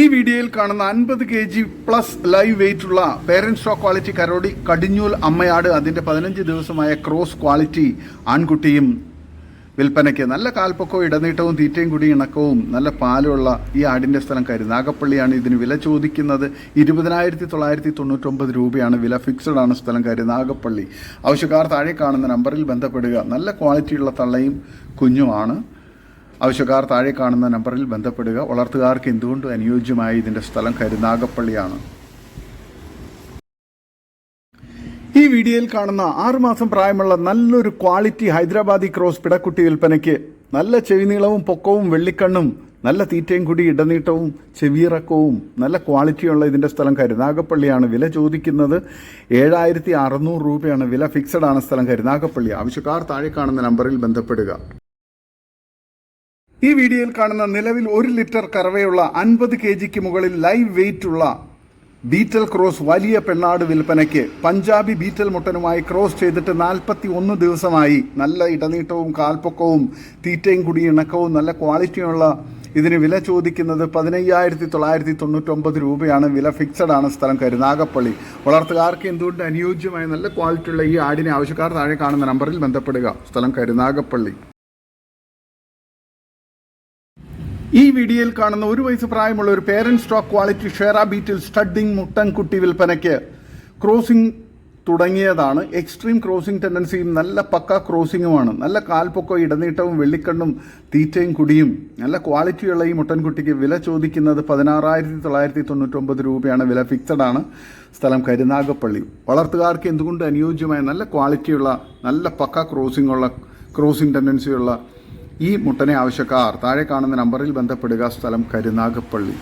ഈ വീഡിയോയിൽ കാണുന്ന അൻപത് K G plus live weight ഉള്ള പേരൻസ് സ്റ്റോക്ക് ക്വാളിറ്റി കരോടി കടിഞ്ഞൂൽ അമ്മയാട് അതിന്റെ പതിനഞ്ച് ദിവസമായ ക്രോസ് ക്വാളിറ്റി ആൺകുട്ടിയും വിൽപ്പനയ്ക്ക് നല്ല കാൽപ്പൊക്കവും ഇടനീട്ടവും തീറ്റയും കൂടി ഇണക്കവും നല്ല പാലുള്ള ഈ ആടിന്റെ സ്ഥലം കരുനാഗപ്പള്ളിയാണ് ഇതിന് വില ചോദിക്കുന്നത്. ഇരുപതിനായിരത്തി തൊള്ളായിരത്തി തൊണ്ണൂറ്റൊമ്പത് രൂപയാണ് വില ഫിക്സഡ് ആണ് സ്ഥലം കരുനാഗപ്പള്ളി ആവശ്യക്കാർ താഴെ കാണുന്ന നമ്പറിൽ ബന്ധപ്പെടുക. നല്ല ക്വാളിറ്റിയുള്ള തള്ളയും കുഞ്ഞുമാണ്. ആവശ്യക്കാർ താഴെ കാണുന്ന നമ്പറിൽ ബന്ധപ്പെടുക. വളർത്തുകാർക്ക് എന്തുകൊണ്ടും അനുയോജ്യമായ ഇതിന്റെ സ്ഥലം കരുനാഗപ്പള്ളിയാണ്? ഈ വീഡിയോയിൽ കാണുന്ന ആറുമാസം പ്രായമുള്ള നല്ലൊരു ക്വാളിറ്റി ഹൈദരാബാദി ക്രോസ് പിടക്കുട്ടി വിൽപ്പനയ്ക്ക് നല്ല ചെവിനീളവും പൊക്കവും വെള്ളിക്കണ്ണും നല്ല തീറ്റയും കൂടി ഇടനീട്ടവും ചെവിയിറക്കവും നല്ല ക്വാളിറ്റിയുള്ള ഇതിന്റെ സ്ഥലം കരുനാഗപ്പള്ളിയാണ് വില ചോദിക്കുന്നത്. ഏഴായിരത്തി അറുന്നൂറ് രൂപയാണ് വില ഫിക്സഡ് ആണ് സ്ഥലം കരുനാഗപ്പള്ളി. ആവശ്യക്കാർ താഴെ കാണുന്ന നമ്പറിൽ ബന്ധപ്പെടുക. ഈ വീഡിയോയിൽ കാണുന്ന നിലവിൽ ഒരു ലിറ്റർ കറവയുള്ള അൻപത് കെ ജിക്ക് മുകളിൽ ലൈവ് വെയിറ്റ് ഉള്ള ബീറ്റൽ ക്രോസ് വലിയ പെണ്ണാട് വിൽപ്പനയ്ക്ക് പഞ്ചാബി ബീറ്റൽ മുട്ടനുമായി ക്രോസ് ചെയ്തിട്ട് നാൽപ്പത്തി ഒന്ന് ദിവസമായി നല്ല ഇടനീട്ടവും കാൽപ്പൊക്കവും തീറ്റയും കുടി ഇണക്കവും നല്ല ക്വാളിറ്റിയുള്ള ഇതിന് വില ചോദിക്കുന്നത് പതിനയ്യായിരത്തി തൊള്ളായിരത്തി തൊണ്ണൂറ്റൊമ്പത് രൂപയാണ്. വില ഫിക്സഡ് ആണ് സ്ഥലം കരുനാഗപ്പള്ളി വളർത്തുകാർക്ക് എന്തുകൊണ്ട് അനുയോജ്യമായ നല്ല ക്വാളിറ്റിയുള്ള ഈ ആടിനെ ആവശ്യക്കാർ താഴെ കാണുന്ന നമ്പറിൽ ബന്ധപ്പെടുക. സ്ഥലം കരുനാഗപ്പള്ളി ഈ വീഡിയോയിൽ കാണുന്ന ഒരു വയസ്സ് പ്രായമുള്ള ഒരു parent stock quality share Beetal studding മുട്ടൻകുട്ടി വിൽപ്പനയ്ക്ക് ക്രോസിംഗ് തുടങ്ങിയതാണ്. എക്സ്ട്രീം ക്രോസിംഗ് ടെൻഡൻസിയും നല്ല പക്ക ക്രോസിംഗുമാണ് നല്ല കാൽപ്പൊക്കോ ഇടനീട്ടവും വെള്ളിക്കണ്ണും തീറ്റയും കുടിയും. നല്ല ക്വാളിറ്റിയുള്ള ഈ മുട്ടൻകുട്ടിക്ക് വില ചോദിക്കുന്നത് പതിനാറായിരത്തി തൊള്ളായിരത്തി തൊണ്ണൂറ്റൊമ്പത് രൂപയാണ്. വില ഫിക്സഡ് ആണ്. സ്ഥലം കരുനാഗപ്പള്ളി. വളർത്തുകാർക്ക് എന്തുകൊണ്ട് അനുയോജ്യമായ നല്ല ക്വാളിറ്റിയുള്ള നല്ല പക്ക ക്രോസിംഗ് ഉള്ള ക്രോസിംഗ് ടെൻഡൻസിയുള്ള ഈ മുട്ടനെ ആവശ്യക്കാർ താഴെ കാണുന്ന നമ്പറിൽ ബന്ധപ്പെടുക സ്ഥലം കരുനാഗപ്പള്ളി.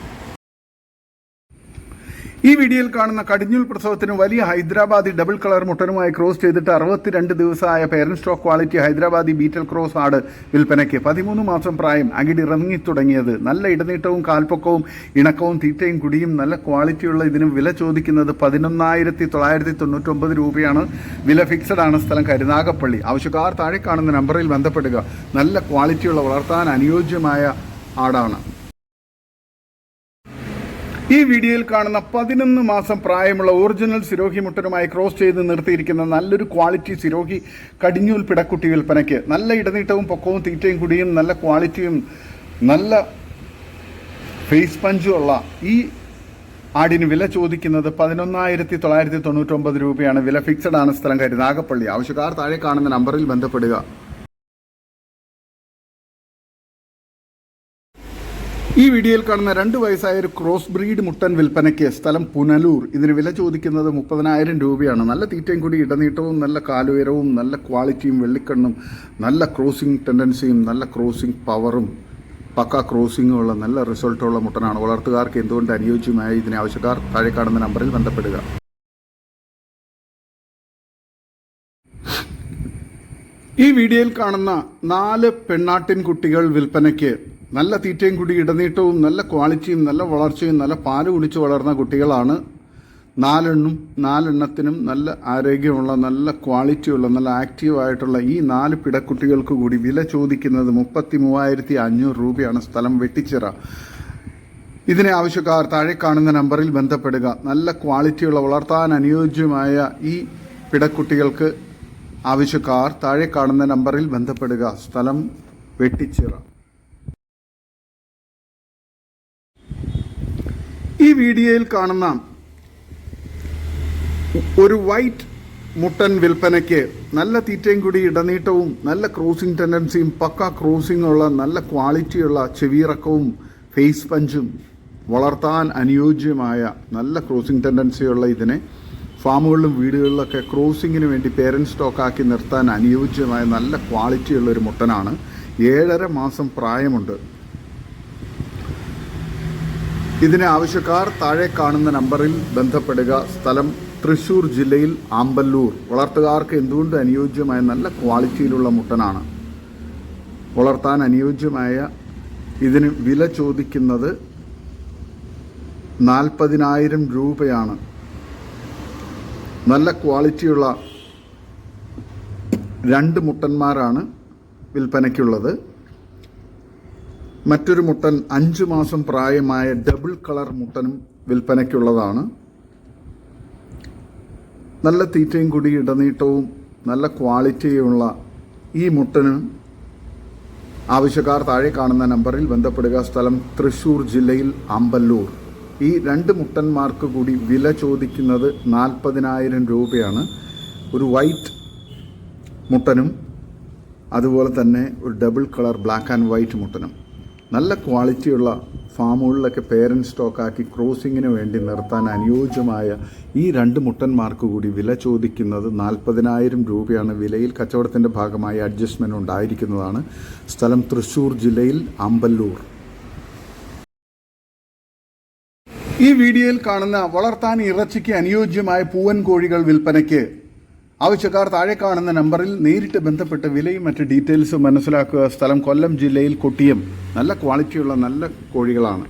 ഈ വീഡിയോയിൽ കാണുന്ന കടിഞ്ഞൂൽ പ്രസവത്തിന് വലിയ ഹൈദരാബാദി ഡബിൾ കളർ മുട്ടനുമായി ക്രോസ് ചെയ്തിട്ട് അറുപത്തിരണ്ട് ദിവസമായ parent stock quality Hyderabadi Beetal cross ആട് വിൽപ്പനയ്ക്ക്. പതിമൂന്ന് മാസം പ്രായം. അകിടി ഇറങ്ങി തുടങ്ങിയത്. നല്ല ഇടനീട്ടവും കാൽപ്പൊക്കവും ഇണക്കവും തീറ്റയും കുടിയും നല്ല ക്വാളിറ്റിയുള്ള ഇതിന് വില ചോദിക്കുന്നത് പതിനൊന്നായിരത്തി തൊള്ളായിരത്തി തൊണ്ണൂറ്റൊമ്പത് രൂപയാണ്. വില ഫിക്സഡ് ആണ് സ്ഥലം കരുനാഗപ്പള്ളി. ആവശ്യക്കാർ താഴെ കാണുന്ന നമ്പറിൽ ബന്ധപ്പെടുക. നല്ല ക്വാളിറ്റിയുള്ള വളർത്താൻ അനുയോജ്യമായ ആടാണ്. ഈ വീഡിയോയിൽ കാണുന്ന പതിനൊന്ന് മാസം പ്രായമുള്ള ഒറിജിനൽ സിരോഹി മുട്ടനുമായി ക്രോസ് ചെയ്ത് നിർത്തിയിരിക്കുന്ന നല്ലൊരു ക്വാളിറ്റി സിരോഹി കടിഞ്ഞൂൽ പിടക്കുട്ടി വിൽപ്പനയ്ക്ക്. നല്ല ഇടനീട്ടവും പൊക്കവും തീറ്റയും കുടിയും നല്ല ക്വാളിറ്റിയും നല്ല ഫേസ് പഞ്ചും ഉള്ള ഈ ആടിന് വില ചോദിക്കുന്നത് പതിനൊന്നായിരത്തി തൊള്ളായിരത്തി തൊണ്ണൂറ്റൊമ്പത് രൂപയാണ്. വില ഫിക്സഡ് ആണ് സ്ഥലം കരുനാഗപ്പള്ളി ആവശ്യക്കാർ താഴെ കാണുന്ന നമ്പറിൽ ബന്ധപ്പെടുക. ഈ വീഡിയോയിൽ കാണുന്ന രണ്ട് വയസ്സായ ഒരു ക്രോസ് ബ്രീഡ് മുട്ടൻ വിൽപ്പനയ്ക്ക് സ്ഥലം പുനലൂർ. ഇതിന് വില ചോദിക്കുന്നത് മുപ്പതിനായിരം രൂപയാണ്. നല്ല തീറ്റയും കൂടി ഇടനീട്ടവും നല്ല കാലുയരവും നല്ല ക്വാളിറ്റിയും വെള്ളിക്കണ്ണും നല്ല ക്രോസിംഗ് ടെൻഡൻസിയും നല്ല ക്രോസിംഗ് പവറും പക്ക ക്രോസിംഗും ഉള്ള നല്ല റിസൾട്ടുള്ള മുട്ടനാണ്. വളർത്തുകാർക്ക് എന്തുകൊണ്ട് അനുയോജ്യമായ ഇതിനെ ആവശ്യക്കാർ താഴെ കാണുന്ന നമ്പറിൽ ബന്ധപ്പെടുക. ഈ വീഡിയോയിൽ കാണുന്ന നാല് പെണ്ണാട്ടിൻ കുട്ടികൾ വിൽപ്പനയ്ക്ക് നല്ല തീറ്റയും കൂടി ഇടനീട്ടവും നല്ല ക്വാളിറ്റിയും നല്ല വളർച്ചയും നല്ല പാൽ കുടിച്ച് വളർന്ന കുട്ടികളാണ് നാലെണ്ണും നാലെണ്ണത്തിനും നല്ല ആരോഗ്യമുള്ള നല്ല ക്വാളിറ്റിയുള്ള നല്ല ആക്റ്റീവായിട്ടുള്ള ഈ നാല് പിടക്കുട്ടികൾക്ക് കൂടി വില ചോദിക്കുന്നത് മുപ്പത്തി മൂവായിരത്തി അഞ്ഞൂറ് രൂപയാണ് സ്ഥലം വെട്ടിച്ചിറ. ഇതിനെ ആവശ്യക്കാർ താഴെ കാണുന്ന നമ്പറിൽ ബന്ധപ്പെടുക. നല്ല ക്വാളിറ്റിയുള്ള വളർത്താൻ അനുയോജ്യമായ ഈ പിടക്കുട്ടികൾക്ക് ആവശ്യക്കാർ താഴെ കാണുന്ന നമ്പറിൽ ബന്ധപ്പെടുക. സ്ഥലം വെട്ടിച്ചിറ. വീഡിയോയിൽ കാണുന്ന ഒരു വൈറ്റ് മുട്ടൻ വിൽപ്പനയ്ക്ക് നല്ല തീറ്റയും കൂടി ഇടനീട്ടവും നല്ല ക്രോസിംഗ് ടെൻഡൻസിയും പക്ക ക്രോസിംഗ് ഉള്ള നല്ല ക്വാളിറ്റിയുള്ള ചെവിയിറക്കവും ഫേസ് പഞ്ചും വളർത്താൻ അനുയോജ്യമായ നല്ല ക്രോസിംഗ് ടെൻഡൻസിയുള്ള ഇതിനെ ഫാമുകളിലും വീടുകളിലൊക്കെ ക്രോസിങ്ങിന് വേണ്ടി പേരന്റ് സ്റ്റോക്കാക്കി നിർത്താൻ അനുയോജ്യമായ നല്ല ക്വാളിറ്റിയുള്ള ഒരു മുട്ടനാണ്. ഏഴര മാസം പ്രായമുണ്ട്. ഇതിന് ആവശ്യക്കാർ താഴെ കാണുന്ന നമ്പറിൽ ബന്ധപ്പെടുക. സ്ഥലം തൃശൂർ ജില്ലയിൽ ആമ്പല്ലൂർ. വളർത്തുകാർക്ക് എന്തുകൊണ്ട് അനുയോജ്യമായ നല്ല ക്വാളിറ്റിയിലുള്ള മുട്ടനാണ്? വളർത്താൻ അനുയോജ്യമായ ഇതിന് വില ചോദിക്കുന്നത് നാൽപ്പതിനായിരം രൂപയാണ്. നല്ല ക്വാളിറ്റിയുള്ള രണ്ട് മുട്ടന്മാരാണ് വിൽപ്പനയ്ക്കുള്ളത്. മറ്റൊരു മുട്ടൻ അഞ്ച് മാസം പ്രായമായ ഡബിൾ കളർ മുട്ടനും വിൽപ്പനയ്ക്കുള്ളതാണ്. നല്ല തീറ്റയും കൂടി ഇടനീട്ടവും നല്ല ക്വാളിറ്റിയുള്ള ഈ മുട്ടന് ആവശ്യക്കാർ താഴെ കാണുന്ന നമ്പറിൽ ബന്ധപ്പെടുക. സ്ഥലം തൃശൂർ ജില്ലയിൽ അമ്പല്ലൂർ. ഈ രണ്ട് മുട്ടന്മാർക്ക് കൂടി വില ചോദിക്കുന്നത് നാൽപ്പതിനായിരം രൂപയാണ്. ഒരു വൈറ്റ് മുട്ടനും അതുപോലെ തന്നെ ഒരു double colour black and white മുട്ടനും. നല്ല ക്വാളിറ്റിയുള്ള ഫാമുകളിലൊക്കെ പേരന്റ് സ്റ്റോക്കാക്കി ക്രോസിങ്ങിന് വേണ്ടി നിർത്താൻ അനുയോജ്യമായ ഈ രണ്ട് മുട്ടന്മാർക്ക് കൂടി വില ചോദിക്കുന്നത് നാൽപ്പതിനായിരം രൂപയാണ്. വിലയിൽ കച്ചവടത്തിന്റെ ഭാഗമായി അഡ്ജസ്റ്റ്മെന്റ് ഉണ്ടായിരിക്കുന്നതാണ്. സ്ഥലം തൃശ്ശൂർ ജില്ലയിൽ അമ്പല്ലൂർ ഈ വീഡിയോയിൽ കാണുന്ന വളർത്താൻ ഇറച്ചിക്ക് അനുയോജ്യമായ പൂവൻ കോഴികൾ വിൽപ്പനയ്ക്ക് ആവശ്യക്കാർ താഴെ കാണുന്ന നമ്പറിൽ നേരിട്ട് ബന്ധപ്പെട്ട് വിലയും മറ്റ് ഡീറ്റെയിൽസും മനസ്സിലാക്കുക. സ്ഥലം കൊല്ലം ജില്ലയിൽ കൊട്ടിയം. നല്ല ക്വാളിറ്റിയുള്ള നല്ല കോഴികളാണ്.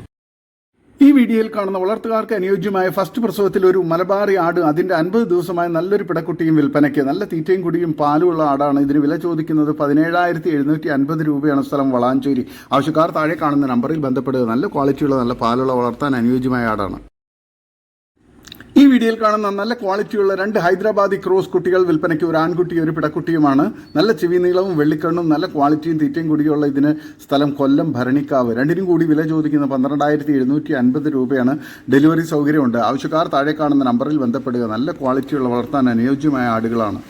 ഈ വീഡിയോയിൽ കാണുന്ന വളർത്തുകാർക്ക് അനുയോജ്യമായ ഫസ്റ്റ് പ്രസവത്തിൽ ഒരു മലബാറി ആട് അതിന്റെ അൻപത് ദിവസമായ നല്ലൊരു പിടക്കുട്ടിയും വിൽപ്പനയ്ക്ക്. നല്ല തീറ്റയും കുടിയും പാലുമുള്ള ആടാണ്. ഇതിന് വില ചോദിക്കുന്നത് പതിനേഴായിരത്തി എഴുന്നൂറ്റി അൻപത് രൂപയാണ് സ്ഥലം വളാഞ്ചേരി. ആവശ്യക്കാർ താഴെ കാണുന്ന നമ്പറിൽ ബന്ധപ്പെടുക. നല്ല ക്വാളിറ്റിയുള്ള നല്ല പാലുള്ള വളർത്താൻ അനുയോജ്യമായ ആടാണ്. ഈ വീഡിയോയിൽ കാണുന്ന നല്ല ക്വാളിറ്റിയുള്ള രണ്ട് ഹൈദരാബാദി ക്രോസ് കുട്ടികൾ വിൽപ്പനയ്ക്ക് ഒരു ആൺകുട്ടി ഒരു പിടക്കുട്ടിയുമാണ്. നല്ല ചെവി നീളവും വെള്ളിക്കണ്ണും നല്ല ക്വാളിറ്റിയും തീറ്റയും കൂടിയുള്ള ഇതിന് സ്ഥലം കൊല്ലം ഭരണിക്കാവ്. രണ്ടിനും കൂടി വില ചോദിക്കുന്ന പന്ത്രണ്ടായിരത്തി എഴുന്നൂറ്റി അൻപത് രൂപയാണ് ഡെലിവറി സൗകര്യമുണ്ട്. ആവശ്യക്കാർ താഴെ കാണുന്ന നമ്പറിൽ ബന്ധപ്പെടുക. നല്ല ക്വാളിറ്റിയുള്ള വളർത്താൻ അനുയോജ്യമായ ആടുകളാണ്.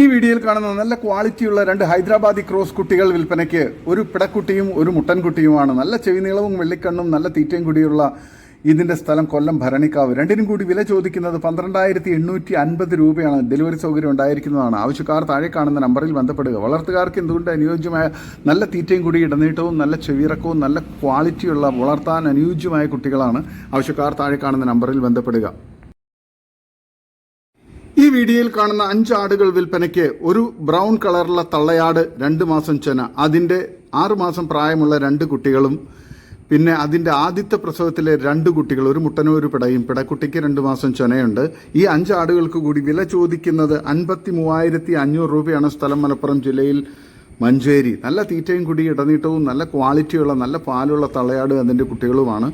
ഈ വീഡിയോയിൽ കാണുന്ന നല്ല ക്വാളിറ്റിയുള്ള രണ്ട് ഹൈദരാബാദി ക്രോസ് കുട്ടികൾ വിൽപ്പനയ്ക്ക് ഒരു പിടക്കുട്ടിയും ഒരു മുട്ടൻകുട്ടിയുമാണ്. നല്ല ചെവി നീളവും വെള്ളിക്കണ്ണും നല്ല തീറ്റയും കൂടിയുള്ള ഇതിന്റെ സ്ഥലം കൊല്ലം ഭരണിക്കാവ്. രണ്ടിനും കൂടി വില ചോദിക്കുന്നത് പന്ത്രണ്ടായിരത്തി എണ്ണൂറ്റി അൻപത് രൂപയാണ്. ഡെലിവറി സൗകര്യം ഉണ്ടായിരിക്കുന്നതാണ്. ആവശ്യക്കാർ താഴെ കാണുന്ന നമ്പറിൽ ബന്ധപ്പെടുക. വളർത്തുകാർക്ക് എന്തുകൊണ്ട് അനുയോജ്യമായ നല്ല തീറ്റയും കൂടി ഇടനീട്ടവും നല്ല ചെവിറക്കവും നല്ല ക്വാളിറ്റിയുള്ള വളർത്താൻ അനുയോജ്യമായ കുട്ടികളാണ് ആവശ്യക്കാർ താഴെ കാണുന്ന നമ്പറിൽ ബന്ധപ്പെടുക. ഈ വീഡിയോയിൽ കാണുന്ന അഞ്ച് ആടുകൾ വിൽപ്പനയ്ക്ക് ഒരു ബ്രൗൺ കളറുള്ള തള്ളയാട് രണ്ട് മാസം ചെന. അതിന്റെ ആറുമാസം പ്രായമുള്ള രണ്ട് കുട്ടികളും പിന്നെ അതിന്റെ ആദ്യത്തെ പ്രസവത്തിലെ രണ്ട് കുട്ടികൾ ഒരു മുട്ടനും ഒരു പിടയും പിടക്കുട്ടിക്ക് രണ്ട് മാസം ചൊനയുണ്ട്. ഈ അഞ്ച് ആടുകൾക്ക് കൂടി വില ചോദിക്കുന്നത് അൻപത്തി മൂവായിരത്തി അഞ്ഞൂറ് രൂപയാണ് സ്ഥലം മലപ്പുറം ജില്ലയിൽ മഞ്ചേരി. നല്ല തീറ്റയും കൂടി ഇടനീട്ടവും നല്ല ക്വാളിറ്റിയുള്ള നല്ല പാലുള്ള തളയാട് അതിന്റെ കുട്ടികളുമാണ്.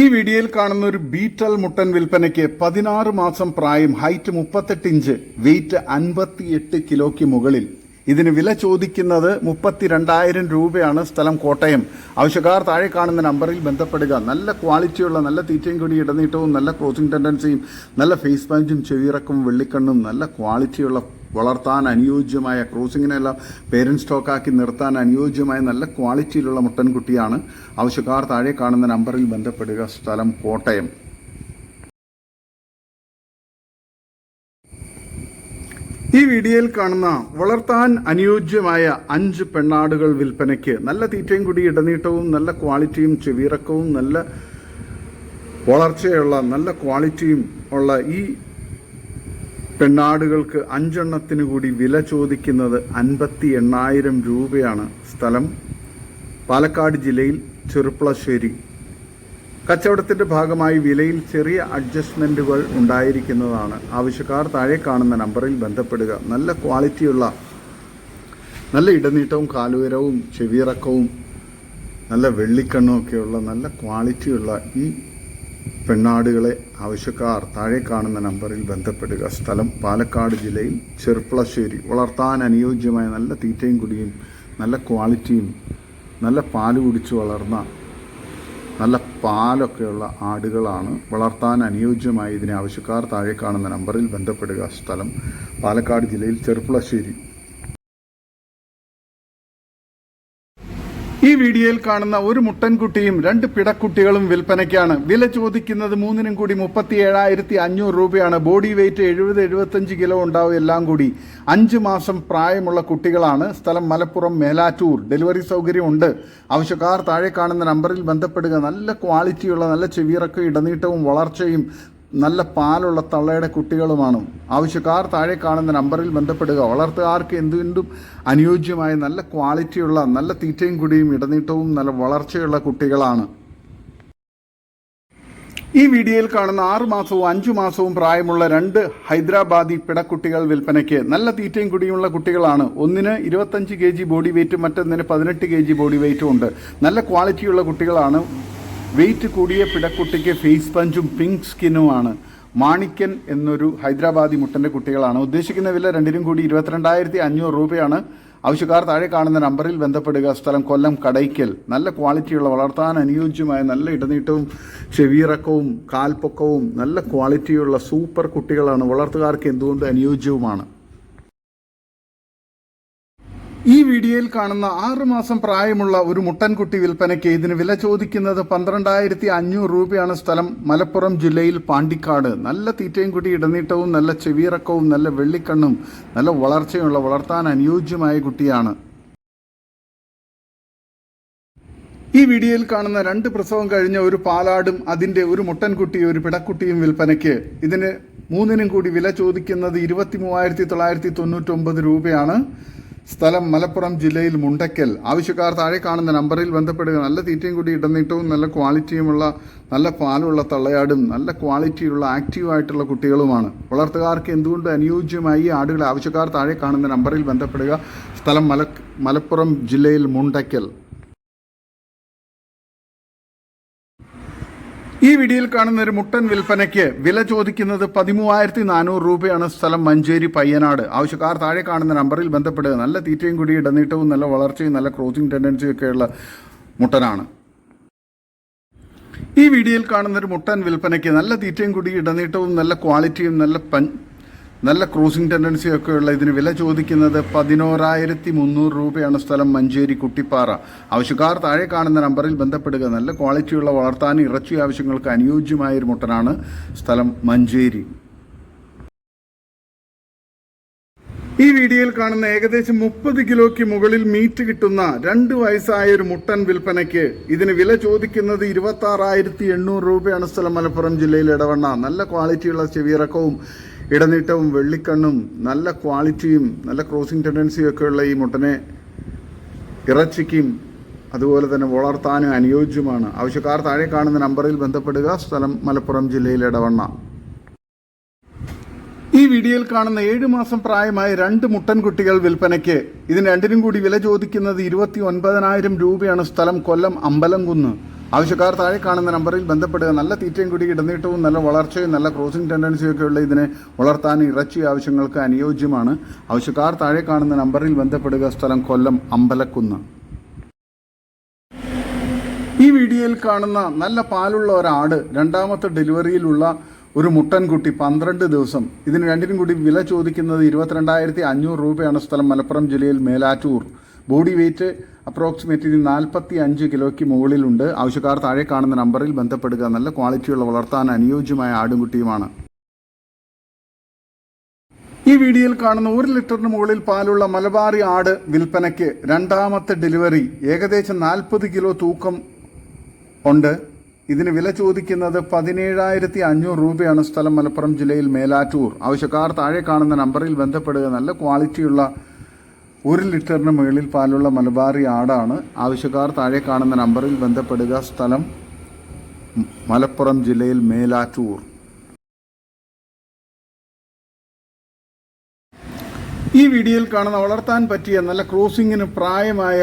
ഈ വീഡിയോയിൽ കാണുന്ന ഒരു ബീറ്റൽ മുട്ടൻ വിൽപ്പനയ്ക്ക് പതിനാറ് മാസം പ്രായം ഹൈറ്റ് മുപ്പത്തെട്ട് ഇഞ്ച് വെയിറ്റ് അൻപത്തിയെട്ട് കിലോയ്ക്ക് മുകളിൽ. ഇതിന് വില ചോദിക്കുന്നത് മുപ്പത്തിരണ്ടായിരം രൂപയാണ് സ്ഥലം കോട്ടയം. ആവശ്യക്കാർ താഴെ കാണുന്ന നമ്പറിൽ ബന്ധപ്പെടുക. നല്ല ക്വാളിറ്റിയുള്ള നല്ല തീറ്റയും കൂടി ഇടനീട്ടവും നല്ല ക്രോസിംഗ് ടെൻഡൻസിയും നല്ല ഫേസ് പാഞ്ചും ചെവിയിറക്കും വെള്ളിക്കണ്ണും നല്ല ക്വാളിറ്റിയുള്ള വളർത്താൻ അനുയോജ്യമായ ക്രോസിങ്ങിനെല്ലാം പേരന്റ് സ്റ്റോക്കാക്കി നിർത്താൻ അനുയോജ്യമായ നല്ല ക്വാളിറ്റിയിലുള്ള മുട്ടൻകുട്ടിയാണ്. ആവശ്യക്കാർ താഴെ കാണുന്ന നമ്പറിൽ ബന്ധപ്പെടുക. സ്ഥലം കോട്ടയം. ഈ വീഡിയോയിൽ കാണുന്ന വളർത്താൻ അനുയോജ്യമായ അഞ്ച് പെണ്ണാടുകൾ വിൽപ്പനയ്ക്ക് നല്ല തീറ്റയും കൂടി ഇടനീട്ടവും നല്ല ക്വാളിറ്റിയും ചെവിയിറക്കവും നല്ല വളർച്ചയുള്ള നല്ല ക്വാളിറ്റിയും ഉള്ള ഈ പെണ്ണാടുകൾക്ക് അഞ്ചെണ്ണത്തിന് കൂടി വില ചോദിക്കുന്നത് അൻപത്തി എണ്ണായിരം രൂപയാണ് സ്ഥലം. പാലക്കാട് ജില്ലയിൽ ചെറുപ്പളശ്ശേരി. കച്ചവടത്തിന്റെ ഭാഗമായി വിലയിൽ ചെറിയ അഡ്ജസ്റ്റ്മെന്റുകൾ ഉണ്ടായിരിക്കുന്നതാണ്. ആവശ്യക്കാർ താഴെ കാണുന്ന നമ്പറിൽ ബന്ധപ്പെടുക. നല്ല ക്വാളിറ്റിയുള്ള നല്ല ഇടനീട്ടവും കാലുയരവും ചെവിയിറക്കവും നല്ല വെള്ളിക്കണ്ണും ഒക്കെയുള്ള നല്ല ക്വാളിറ്റിയുള്ള ഈ പെണ്ണാടുകളെ ആവശ്യക്കാർ താഴെ കാണുന്ന നമ്പറിൽ ബന്ധപ്പെടുക. സ്ഥലം പാലക്കാട് ജില്ലയിൽ ചെറുപ്പളശ്ശേരി വളർത്താൻ അനുയോജ്യമായ നല്ല തീറ്റയും കുടിയും നല്ല ക്വാളിറ്റിയും നല്ല പാൽ കുടിച്ച് വളർന്ന നല്ല പാലൊക്കെയുള്ള ആടുകളാണ് വളർത്താൻ അനുയോജ്യമായി ഇതിനെ ആവശ്യക്കാർ താഴെ കാണുന്ന നമ്പറിൽ ബന്ധപ്പെടുക. സ്ഥലം പാലക്കാട് ജില്ലയിൽ ചെറുപ്പുളശ്ശേരി വീഡിയോയിൽ കാണുന്ന ഒരു മുട്ടൻകുട്ടിയും രണ്ട് പിടക്കുട്ടികളും വിൽപ്പനയ്ക്കാണ്. വില ചോദിക്കുന്നത് മൂന്നിനും കൂടി മുപ്പത്തി ഏഴായിരത്തി അഞ്ഞൂറ് രൂപയാണ്. ബോഡി വെയിറ്റ് എഴുപത് എഴുപത്തഞ്ച് കിലോ ഉണ്ടാവും എല്ലാം കൂടി. അഞ്ച് മാസം പ്രായമുള്ള കുട്ടികളാണ്. സ്ഥലം മലപ്പുറം മേലാറ്റൂർ. ഡെലിവറി സൗകര്യം ഉണ്ട് ആവശ്യക്കാർ താഴെ കാണുന്ന നമ്പറിൽ ബന്ധപ്പെടുക. നല്ല ക്വാളിറ്റിയുള്ള നല്ല ചെവിയിറക്കം ഇടനീട്ടവും വളർച്ചയും നല്ല പാലുള്ള തള്ളയുടെ കുട്ടികളുമാണ്. ആവശ്യക്കാർ താഴെ കാണുന്ന നമ്പറിൽ ബന്ധപ്പെടുക. വളർത്തുകാർക്ക് എന്തുകൊണ്ടും അനുയോജ്യമായ നല്ല ക്വാളിറ്റിയുള്ള നല്ല തീറ്റയും കുടിയും ഇടനീട്ടവും നല്ല വളർച്ചയുള്ള കുട്ടികളാണ്. ഈ വീഡിയോയിൽ കാണുന്ന ആറു മാസവും അഞ്ചു മാസവും പ്രായമുള്ള രണ്ട് ഹൈദരാബാദി പിടക്കുട്ടികൾ വിൽപ്പനയ്ക്ക് നല്ല തീറ്റയും കുടിയുമുള്ള കുട്ടികളാണ്. ഒന്നിന് ഇരുപത്തഞ്ച് കെ ജി ബോഡി വെയിറ്റും മറ്റൊന്നിന് പതിനെട്ട് കെ ജി ബോഡി വെയിറ്റും ഉണ്ട്. നല്ല ക്വാളിറ്റിയുള്ള കുട്ടികളാണ് വെയിറ്റ് കൂടിയ പിടക്കുട്ടിക്ക് ഫേസ് പഞ്ചും പിങ്ക് സ്കിന്നുമാണ്. മാണിക്കൻ എന്നൊരു ഹൈദരാബാദി മുട്ടന്റെ കുട്ടികളാണ്. ഉദ്ദേശിക്കുന്ന വില രണ്ടിനും കൂടി ഇരുപത്തിരണ്ടായിരത്തി അഞ്ഞൂറ് രൂപയാണ്. ആവശ്യക്കാർ താഴെ കാണുന്ന നമ്പറിൽ ബന്ധപ്പെടുക. സ്ഥലം കൊല്ലം കടയ്ക്കൽ. നല്ല ക്വാളിറ്റിയുള്ള വളർത്താൻ അനുയോജ്യമായ നല്ല ഇടനീട്ടവും ചെവിയിറക്കവും കാൽപ്പൊക്കവും നല്ല ക്വാളിറ്റിയുള്ള സൂപ്പർ കുട്ടികളാണ്. വളർത്തുകാർക്ക് എന്തുകൊണ്ട് അനുയോജ്യവുമാണ്? ഈ വീഡിയോയിൽ കാണുന്ന ആറുമാസം പ്രായമുള്ള ഒരു മുട്ടൻകുട്ടി വിൽപ്പനയ്ക്ക് ഇതിന് വില ചോദിക്കുന്നത് പന്ത്രണ്ടായിരത്തി അഞ്ഞൂറ് രൂപയാണ് സ്ഥലം. മലപ്പുറം ജില്ലയിൽ പാണ്ടിക്കാട്. നല്ല തീറ്റയും കുട്ടി ഇടനീട്ടവും നല്ല ചെവിയിറക്കവും നല്ല വെള്ളിക്കണ്ണും നല്ല വളർച്ചയുള്ള വളർത്താൻ അനുയോജ്യമായ കുട്ടിയാണ്. ഈ വീഡിയോയിൽ കാണുന്ന രണ്ട് പ്രസവം കഴിഞ്ഞ ഒരു പാലാടും അതിന്റെ ഒരു മുട്ടൻകുട്ടിയും ഒരു പിടക്കുട്ടിയും വിൽപ്പനയ്ക്ക് ഇതിന് മൂന്നിനും കൂടി വില ചോദിക്കുന്നത് ഇരുപത്തി മൂവായിരത്തി തൊള്ളായിരത്തി തൊണ്ണൂറ്റൊമ്പത് രൂപയാണ്. സ്ഥലം മലപ്പുറം ജില്ലയിൽ മുണ്ടക്കൽ ആവശ്യക്കാർ താഴെ കാണുന്ന നമ്പറിൽ ബന്ധപ്പെടുക. നല്ല തീറ്റയും കൂടി ഇടനീട്ടവും നല്ല ക്വാളിറ്റിയുമുള്ള നല്ല പാലുള്ള തള്ളയാടും നല്ല ക്വാളിറ്റിയുള്ള ആക്റ്റീവായിട്ടുള്ള കുട്ടികളുമാണ്. വളർത്തുകാർക്ക് എന്തുകൊണ്ട് അനുയോജ്യമായി ആടുകളെ ആവശ്യക്കാർ താഴെ കാണുന്ന നമ്പറിൽ ബന്ധപ്പെടുക? സ്ഥലം മല മലപ്പുറം ജില്ലയിൽ മുണ്ടക്കൽ ഈ വീഡിയോയിൽ കാണുന്ന ഒരു മുട്ടൻ വിൽപ്പനയ്ക്ക് വില ചോദിക്കുന്നത് പതിമൂവായിരത്തി നാനൂറ് രൂപയാണ് സ്ഥലം മഞ്ചേരി പയ്യനാട്. ആവശ്യക്കാർ താഴെ കാണുന്ന നമ്പറിൽ ബന്ധപ്പെടുക. നല്ല തീറ്റയും കൂടി ഇടനീട്ടവും നല്ല വളർച്ചയും നല്ല ക്രോസിംഗ് ടെൻഡൻസിയും ഒക്കെയുള്ള മുട്ടനാണ്. ഈ വീഡിയോയിൽ കാണുന്ന ഒരു മുട്ടൻ വിൽപ്പനയ്ക്ക് നല്ല തീറ്റയും കൂടി ഇടനീട്ടവും നല്ല ക്വാളിറ്റിയും നല്ല നല്ല ക്രൂസിംഗ് ടെൻഡൻസി ഒക്കെ ഉള്ള ഇതിന് വില ചോദിക്കുന്നത് പതിനോരായിരത്തി മുന്നൂറ് രൂപയാണ് സ്ഥലം മഞ്ചേരി കുട്ടിപ്പാറ. ആവശ്യക്കാർ താഴെ കാണുന്ന നമ്പറിൽ ബന്ധപ്പെടുക. നല്ല ക്വാളിറ്റിയുള്ള വളർത്താൻ ഇറച്ചി ആവശ്യങ്ങൾക്ക് അനുയോജ്യമായ ഒരു മുട്ടനാണ് സ്ഥലം മഞ്ചേരി. ഈ വീഡിയോയിൽ കാണുന്ന ഏകദേശം മുപ്പത് കിലോയ്ക്ക് മുകളിൽ മീറ്റ് കിട്ടുന്ന രണ്ട് വയസ്സായ ഒരു മുട്ടൻ വിൽപ്പനയ്ക്ക് ഇതിന് വില ചോദിക്കുന്നത് ഇരുപത്തി ആറായിരത്തി എണ്ണൂറ് രൂപയാണ് സ്ഥലം മലപ്പുറം ജില്ലയിൽ ഇടവണ്ണ. നല്ല ക്വാളിറ്റിയുള്ള ചെവിയിറക്കവും ഇടനീട്ടവും വെള്ളിക്കണ്ണും നല്ല ക്വാളിറ്റിയും നല്ല ക്രോസിംഗ് ടെൻഡൻസിയും ഒക്കെയുള്ള ഈ മുട്ടനെ ഇറച്ചിക്കും അതുപോലെ തന്നെ വളർത്താനും അനുയോജ്യമാണ്. ആവശ്യക്കാർ താഴെ കാണുന്ന നമ്പറിൽ ബന്ധപ്പെടുക. സ്ഥലം മലപ്പുറം ജില്ലയിൽ ഇടവണ്ണ. ഈ വീഡിയോയിൽ കാണുന്ന ഏഴു മാസം പ്രായമായ രണ്ട് മുട്ടൻകുട്ടികൾ വിൽപ്പനയ്ക്ക് ഇതിന് രണ്ടിനും കൂടി വില ചോദിക്കുന്നത് ഇരുപത്തി ഒൻപതിനായിരം രൂപയാണ്. സ്ഥലം കൊല്ലം അമ്പലംകുന്ന്. ആവശ്യക്കാർ താഴെ കാണുന്ന നമ്പറിൽ ബന്ധപ്പെടുക നല്ല തീറ്റയും കൂടി ഇടനീട്ടവും നല്ല വളർച്ചയും നല്ല ക്രോസിംഗ് ടെൻഡൻസിയും ഒക്കെ ഉള്ള ഇതിനെ വളർത്താൻ ഇറച്ചി ആവശ്യങ്ങൾക്ക് അനുയോജ്യമാണ്. ആവശ്യക്കാർ താഴെ കാണുന്ന നമ്പറിൽ ബന്ധപ്പെടുക സ്ഥലം കൊല്ലം അമ്പലക്കുന്ന്. ഈ വീഡിയോയിൽ കാണുന്ന നല്ല പാലുള്ള ഒരാട് രണ്ടാമത്തെ ഡെലിവറിയിലുള്ള ഒരു മുട്ടൻകുട്ടി പന്ത്രണ്ട് ദിവസം. ഇതിന് രണ്ടിനും കൂടി വില ചോദിക്കുന്നത് ഇരുപത്തിരണ്ടായിരത്തി അഞ്ഞൂറ് രൂപയാണ്. സ്ഥലം മലപ്പുറം ജില്ലയിൽ മേലാറ്റൂർ. ബോഡി വെയിറ്റ് അപ്രോക്സിമേറ്റ്ലി നാൽപ്പത്തി അഞ്ച് കിലോയ്ക്ക് മുകളിലുണ്ട്. ആവശ്യക്കാർ താഴെ കാണുന്ന നമ്പറിൽ ബന്ധപ്പെടുക. നല്ല ക്വാളിറ്റിയുള്ള വളർത്താൻ അനുയോജ്യമായ ആടുംകുട്ടിയുമാണ് ഈ വീഡിയോയിൽ കാണുന്ന ഒരു ലിറ്ററിന് മുകളിൽ പാലുള്ള മലബാറി ആട് വിൽപ്പനയ്ക്ക് രണ്ടാമത്തെ ഡെലിവറി. ഏകദേശം നാൽപ്പത് കിലോ തൂക്കം ഉണ്ട്. ഇതിന് വില ചോദിക്കുന്നത് പതിനേഴായിരത്തി അഞ്ഞൂറ് രൂപയാണ് സ്ഥലം മലപ്പുറം ജില്ലയിൽ മേലാറ്റൂർ. ആവശ്യക്കാർ താഴെ കാണുന്ന നമ്പറിൽ ബന്ധപ്പെടുക. നല്ല ക്വാളിറ്റിയുള്ള ഒരു ലിറ്ററിന് മുകളിൽ പാലുള്ള മലബാറി ആടാണ്. ആവശ്യക്കാർ താഴെ കാണുന്ന നമ്പറിൽ ബന്ധപ്പെടുക. സ്ഥലം മലപ്പുറം ജില്ലയിൽ മേലാറ്റൂർ. ഈ വീഡിയോയിൽ കാണുന്ന വളർത്താൻ പറ്റിയ നല്ല ക്രോസിങ്ങിന് പ്രായമായ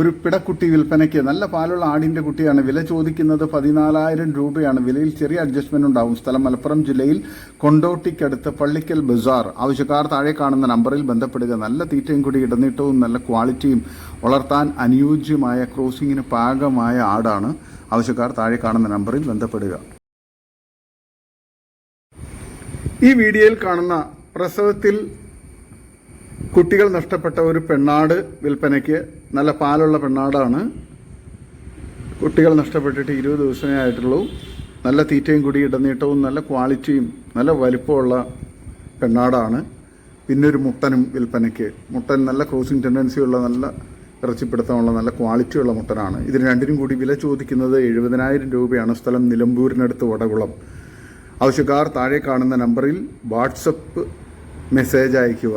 ഒരു പിടക്കുട്ടി വിൽപ്പനയ്ക്ക് നല്ല പാലുള്ള ആടിന്റെ കുട്ടിയാണ് വില ചോദിക്കുന്നത് പതിനാലായിരം രൂപയാണ്. വിലയിൽ ചെറിയ അഡ്ജസ്റ്റ്മെന്റ് ഉണ്ടാവും. സ്ഥലം മലപ്പുറം ജില്ലയിൽ കൊണ്ടോട്ടിക്കടുത്ത് പള്ളിക്കൽ ബസാർ. ആവശ്യക്കാർ താഴെ കാണുന്ന നമ്പറിൽ ബന്ധപ്പെടുക. നല്ല തീറ്റയും കൂടി ഇടനീട്ടവും നല്ല ക്വാളിറ്റിയും വളർത്താൻ അനുയോജ്യമായ ക്രോസിങ്ങിന് പാകമായ ആടാണ്. ആവശ്യക്കാർ താഴെ കാണുന്ന നമ്പറിൽ ബന്ധപ്പെടുക. ഈ വീഡിയോയിൽ കാണുന്ന പ്രസവത്തിൽ കുട്ടികൾ നഷ്ടപ്പെട്ട ഒരു പെണ്ണാട് വിൽപ്പനയ്ക്ക് നല്ല പാലുള്ള പെണ്ണാടാണ്. കുട്ടികൾ നഷ്ടപ്പെട്ടിട്ട് ഇരുപത് ദിവസമേ ആയിട്ടുള്ളൂ. നല്ല തീറ്റയും കൂടി ഇടനീട്ടവും നല്ല ക്വാളിറ്റിയും നല്ല വലിപ്പമുള്ള പെണ്ണാടാണ്. പിന്നെ ഒരു മുട്ടനും വിൽപ്പനയ്ക്ക്. മുട്ടൻ നല്ല ക്രോസിംഗ് ടെൻഡൻസിയുള്ള നല്ല ഇറച്ചിപ്പിടുത്തമുള്ള നല്ല ക്വാളിറ്റിയുള്ള മുട്ടനാണ്. ഇതിന് രണ്ടിനും കൂടി വില ചോദിക്കുന്നത് എഴുപതിനായിരം രൂപയാണ്. സ്ഥലം നിലമ്പൂരിനടുത്ത് വടകുളം. ആവശ്യക്കാർ താഴെ കാണുന്ന നമ്പറിൽ വാട്സപ്പ് മെസ്സേജ് അയയ്ക്കുക.